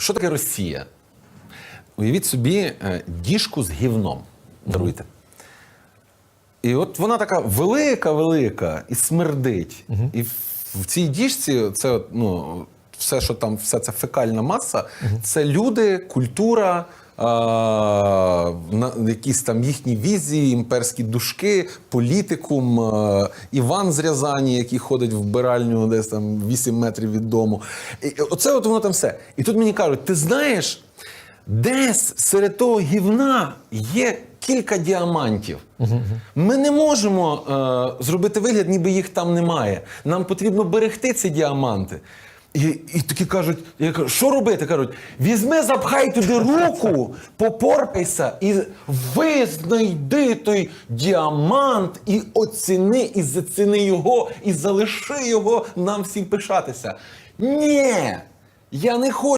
Що таке Росія? Уявіть собі е, діжку з гівном. Даруйте. І от вона така велика, велика і смердить. І в, цій діжці це ну, все, що там, вся ця фекальна маса, це люди, культура. Якісь там їхні візії, імперські душки, політикум, Іван з Рязані, який ходить в вбиральню десь там 8 метрів від дому. І, оце от воно там все. І тут мені кажуть: ти знаєш, десь серед того гівна є кілька діамантів. Ми не можемо е, зробити вигляд, ніби їх там немає. Нам потрібно берегти ці діаманти. І, і такі кажуть, я кажу, що робити? Кажуть, візьми, запхай туди руку, попорпайся і визнайди той діамант і оціни, і заціни його, і залиши його нам всім пишатися. Ні, я не хочу.